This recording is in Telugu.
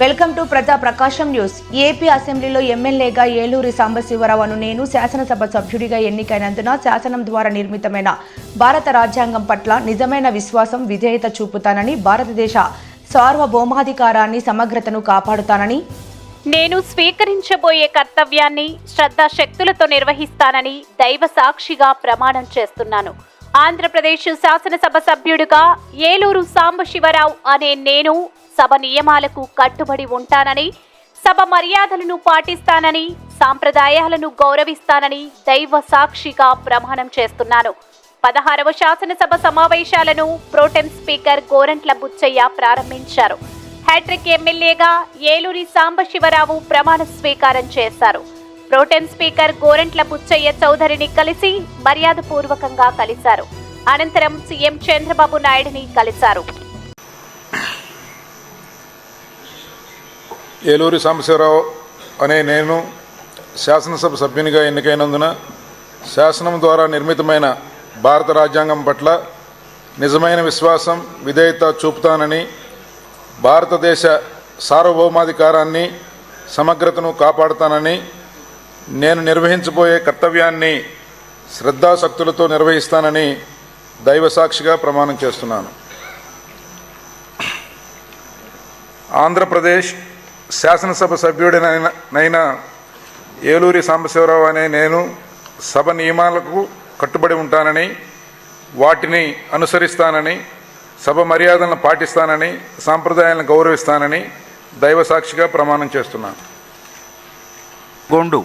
వెల్కమ్ టు ప్రజా ప్రకాశం న్యూస్. ఏపీ అసెంబ్లీలో ఎమ్మెల్యేగా ఏలూరి సాంబశివరావు అను నేను శాసనసభ సభ్యుడిగా ఎన్నికైనందున శాసనం ద్వారా నిర్మితమైన భారత రాజ్యాంగం పట్ల నిజమైన విశ్వాసం విధేయత చూపుతానని భారతదేశ సార్వభౌమాధికారాన్ని సమగ్రతను కాపాడుతానని నేను స్వీకరించబోయే కర్తవ్యాన్ని శ్రద్ధాశక్తులతో నిర్వహిస్తానని దైవ సాక్షిగా ప్రమాణం చేస్తున్నాను. ఆంధ్రప్రదేశ్ శాసనసభ సభ్యుడిగా ఏలూరు సాంబశివరావు అనే నేను సభ నియమాలకు కట్టుబడి ఉంటానని సభ మర్యాదలను పాటిస్తానని సాంప్రదాయాలను గౌరవిస్తానని దైవ సాక్షిగా ప్రమాణం చేస్తున్నాను. పదహారవ శాసనసభ సమావేశాలను ప్రోటెం స్పీకర్ గోరంట్ల బుచ్చయ్య ప్రారంభించారు. హ్యాట్రిక్ ఎమ్మెల్యేగా ఏలూరి సాంబశివరావు ప్రమాణ స్వీకారం చేశారు. Pro tem speaker Gorantla Butchaiah చౌదరిని కలిసి మర్యాదపూర్వకంగా కలిశారు. అనంతరం సీఎం చంద్రబాబు నాయుడిని కలిశారు. ఏలూరి సాంబశివరావు అనే నేను శాసనసభ సభ్యునిగా ఎన్నికైనందున శాసనం ద్వారా నిర్మితమైన భారత రాజ్యాంగం పట్ల నిజమైన విశ్వాసం విధేయత చూపుతానని భారతదేశ సార్వభౌమాధికారాన్ని సమగ్రతను కాపాడుతానని నేను నిర్వహించబోయే కర్తవ్యాన్ని శ్రద్ధాశక్తులతో నిర్వహిస్తానని దైవసాక్షిగా ప్రమాణం చేస్తున్నాను. ఆంధ్రప్రదేశ్ శాసనసభ సభ్యుడినైన ఏలూరి సాంబశివరావు అనే నేను సభ నియమాలకు కట్టుబడి ఉంటానని వాటిని అనుసరిస్తానని సభ మర్యాదలను పాటిస్తానని సాంప్రదాయాలను గౌరవిస్తానని దైవసాక్షిగా ప్రమాణం చేస్తున్నాను. గోండు.